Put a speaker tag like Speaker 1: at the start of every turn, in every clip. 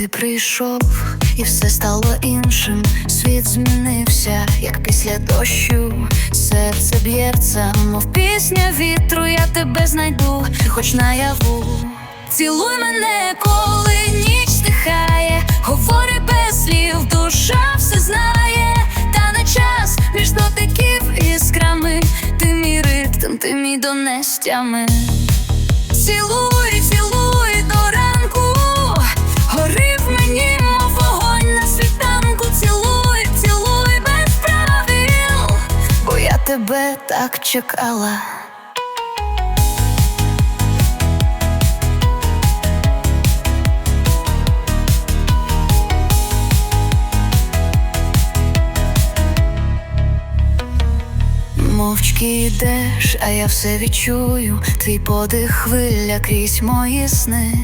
Speaker 1: Ти прийшов і все стало іншим. Світ змінився, як після дощу. Серце б'ється, мов пісня вітру, я тебе знайду, хоч наяву. Цілуй мене, коли ніч стихає, говори без слів, душа все знає, та не час між дотиків іскрами. Ти мій ритм, ти мій донестями. Цілуй тебе так чекала. Мовчки йдеш, а я все відчую. Твій подих хвиля крізь мої сни.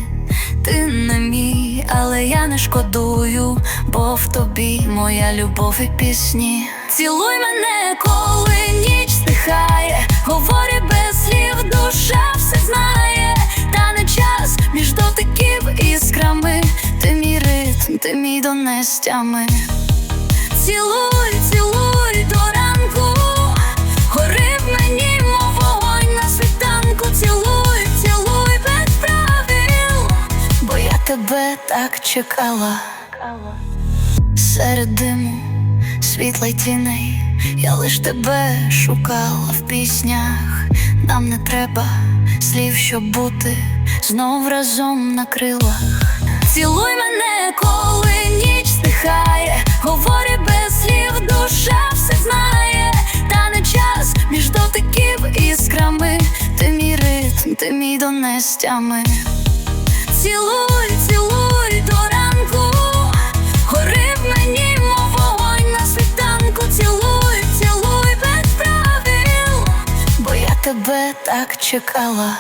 Speaker 1: Ти не мій, але я не шкодую, бо в тобі моя любов і пісні. Цілуй мене, коли ти мій донестями. Цілуй, цілуй до ранку, гори в мені, мов вогонь на світанку. Цілуй, цілуй без правил, бо я тебе так чекала. Серед диму, світла й тіней, я лиш тебе шукала в піснях. Нам не треба слів, щоб бути знов разом на крилах. Цілуй мене, коли ніч стихає, говори без слів, душа все знає, та не час між дотиків іскрами. Ти мій ритм, ти мій донестями. Цілуй, цілуй до ранку, гори в мені, мов вогонь на світанку. Цілуй, цілуй без правил, бо я тебе так чекала.